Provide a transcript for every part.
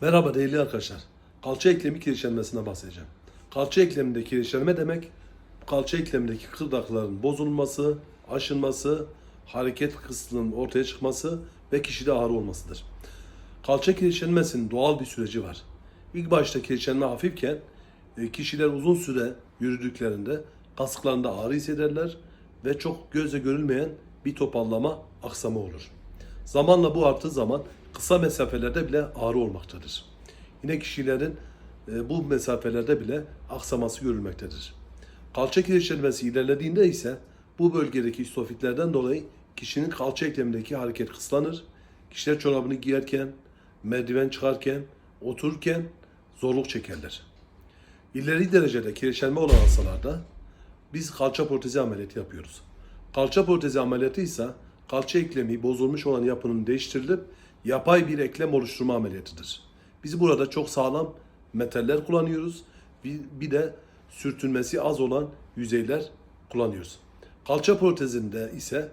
Merhaba değerli arkadaşlar. Kalça eklemi kireçlenmesine bahsedeceğim. Kalça ekleminde kireçlenme demek, kalça eklemindeki kırdakların bozulması, aşınması, hareket kısmının ortaya çıkması ve kişide ağrı olmasıdır. Kalça kireçlenmesinin doğal bir süreci var. İlk başta kireçlenme hafifken e, kişiler uzun süre yürüdüklerinde kasıklarında ağrı hissederler ve çok gözle görülmeyen bir topallama, aksama olur. Zamanla bu arttığı zaman kısa mesafelerde bile ağrı olmaktadır. Yine kişilerin e, bu mesafelerde bile aksaması görülmektedir. Kalça kireçlenmesi ilerlediğinde ise bu bölgedeki istofitlerden dolayı kişinin kalça eklemindeki hareket kıslanır. Kişiler çorabını giyerken, merdiven çıkarken, otururken zorluk çekerler. İleri derecede kireçlenme olan hastalarda biz kalça protezi ameliyatı yapıyoruz. Kalça protezi ameliyatı ise kalça eklemi bozulmuş olan yapının değiştirilip yapay bir eklem oluşturma ameliyatıdır. Biz burada çok sağlam metaller kullanıyoruz. Bir, bir de sürtünmesi az olan yüzeyler kullanıyoruz. Kalça protezinde ise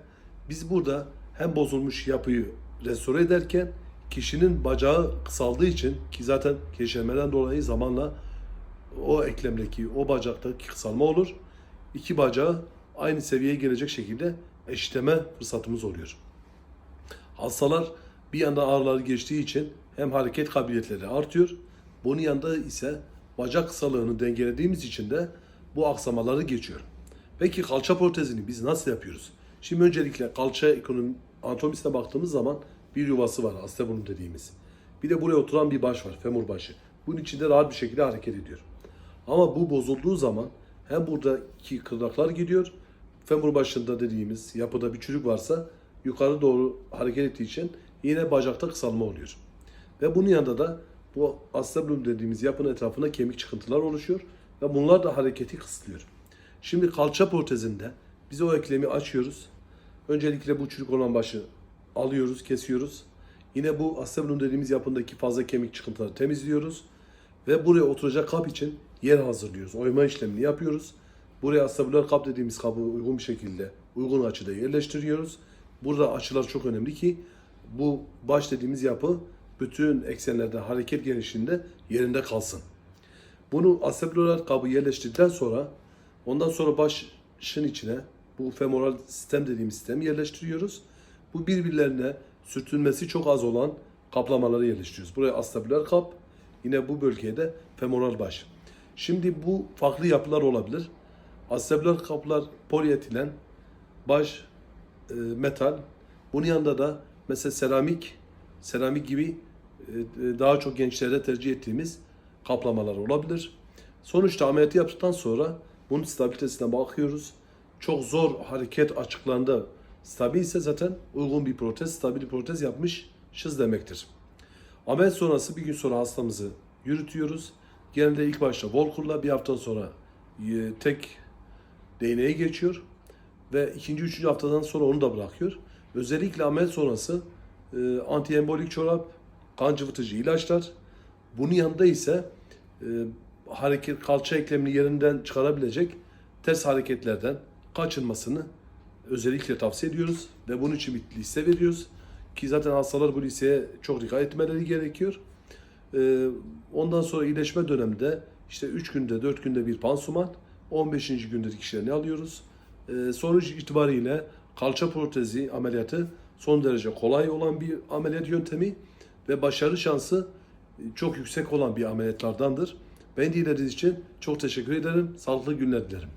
biz burada hem bozulmuş yapıyı restore ederken kişinin bacağı kısaldığı için ki zaten keşemeden dolayı zamanla o eklemdeki, o bacaktaki kısalma olur. İki bacağı aynı seviyeye gelecek şekilde eşitleme fırsatımız oluyor. Hastalar bir yanda ağrıları geçtiği için hem hareket kabiliyetleri artıyor. Bunun yanında ise bacak kısalığını dengelediğimiz için de bu aksamaları geçiyor. Peki kalça protezini biz nasıl yapıyoruz? Şimdi öncelikle kalça ekonomi, anatomisine baktığımız zaman bir yuvası var, asteburn dediğimiz. Bir de buraya oturan bir baş var, femur başı. Bunun içinde rahat bir şekilde hareket ediyor. Ama bu bozulduğu zaman hem buradaki kırnaklar gidiyor, femur başında dediğimiz yapıda bir çürük varsa yukarı doğru hareket ettiği için yine bacakta kısalma oluyor. Ve bunun yanında da bu acetabulum dediğimiz yapının etrafında kemik çıkıntılar oluşuyor ve bunlar da hareketi kısıtlıyor. Şimdi kalça protezinde biz o eklemi açıyoruz. Öncelikle bu çürük olan başı alıyoruz, kesiyoruz. Yine bu acetabulum dediğimiz yapındaki fazla kemik çıkıntıları temizliyoruz. Ve buraya oturacak kap için yer hazırlıyoruz. Oyma işlemini yapıyoruz. Buraya astabular kap dediğimiz kabı uygun bir şekilde uygun açıda yerleştiriyoruz. Burada açılar çok önemli ki bu baş dediğimiz yapı bütün eksenlerde hareket genişliğinde yerinde kalsın. Bunu asebular kabı yerleştirdikten sonra ondan sonra başın içine bu femoral sistem dediğimiz sistemi yerleştiriyoruz. Bu birbirlerine sürtünmesi çok az olan kaplamaları yerleştiriyoruz. Buraya astabular kap, yine bu bölgeye de femoral baş. Şimdi bu farklı yapılar olabilir. Asebular kaplar polietilen, baş e, metal. Bunun yanında da mesela seramik, seramik gibi e, e, daha çok gençlerde tercih ettiğimiz kaplamalar olabilir. Sonuçta ameliyatı yaptıktan sonra bunun stabilitesine bakıyoruz. Çok zor hareket açıklarında stabilse zaten uygun bir protez, stabil bir protez yapmışız demektir. Ameliyat sonrası bir gün sonra hastamızı yürütüyoruz. Genelde ilk başta Volkur'la bir hafta sonra e, tek değneğe geçiyor ve ikinci, üçüncü haftadan sonra onu da bırakıyor. Özellikle ameliyat sonrası e, antiembolik çorap, kan cıvıtıcı ilaçlar. Bunun yanında ise e, hareket kalça eklemini yerinden çıkarabilecek ters hareketlerden kaçınmasını özellikle tavsiye ediyoruz ve bunun için bir liste veriyoruz ki zaten hastalar bu listeye çok dikkat etmeleri gerekiyor. E, ondan sonra iyileşme döneminde işte 3 günde 4 günde bir pansuman 15. günde dikişlerini alıyoruz. E, sonuç itibariyle kalça protezi ameliyatı son derece kolay olan bir ameliyat yöntemi ve başarı şansı çok yüksek olan bir ameliyatlardandır. Ben dinlediğiniz için çok teşekkür ederim. Sağlıklı günler dilerim.